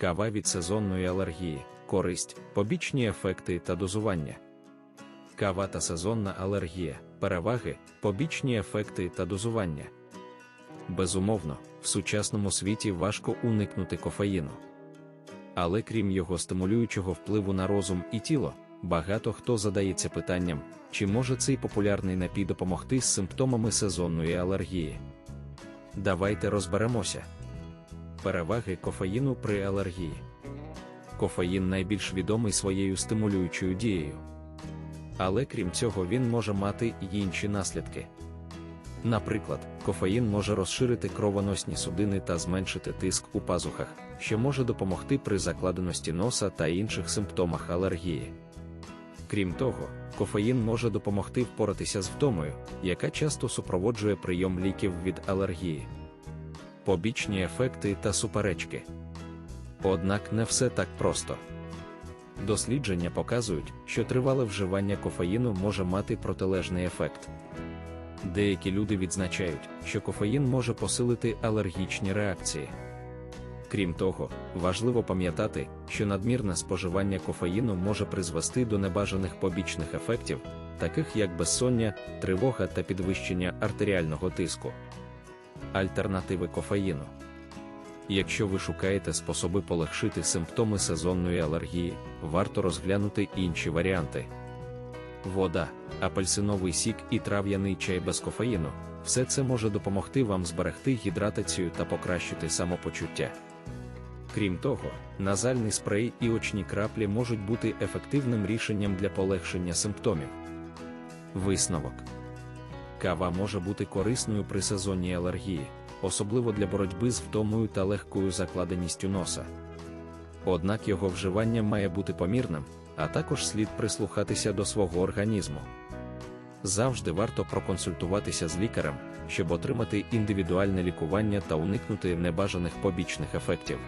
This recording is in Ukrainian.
Кава від сезонної алергії, користь, побічні ефекти та дозування. Кава та сезонна алергія, переваги, побічні ефекти та дозування. Безумовно, в сучасному світі важко уникнути кофеїну. Але крім його стимулюючого впливу на розум і тіло, багато хто задається питанням, чи може цей популярний напій допомогти з симптомами сезонної алергії. Давайте розберемося. Переваги кофеїну при алергії. Кофеїн найбільш відомий своєю стимулюючою дією. Але крім цього, він може мати й інші наслідки. Наприклад, кофеїн може розширити кровоносні судини та зменшити тиск у пазухах, що може допомогти при закладеності носа та інших симптомах алергії. Крім того, кофеїн може допомогти впоратися з втомою, яка часто супроводжує прийом ліків від алергії. Побічні ефекти та суперечки. Однак не все так просто. Дослідження показують, що тривале вживання кофеїну може мати протилежний ефект. Деякі люди відзначають, що кофеїн може посилити алергічні реакції. Крім того, важливо пам'ятати, що надмірне споживання кофеїну може призвести до небажаних побічних ефектів, таких як безсоння, тривога та підвищення артеріального тиску. Альтернативи кофеїну. Якщо ви шукаєте способи полегшити симптоми сезонної алергії, варто розглянути інші варіанти. Вода, апельсиновий сік і трав'яний чай без кофеїну все це може допомогти вам зберегти гідратацію та покращити самопочуття. Крім того, назальний спрей і очні краплі можуть бути ефективним рішенням для полегшення симптомів. Висновок Кава може бути корисною при сезонній алергії, особливо для боротьби з втомою та легкою закладеністю носа. Однак його вживання має бути помірним, а також слід прислухатися до свого організму. Завжди варто проконсультуватися з лікарем, щоб отримати індивідуальне лікування та уникнути небажаних побічних ефектів.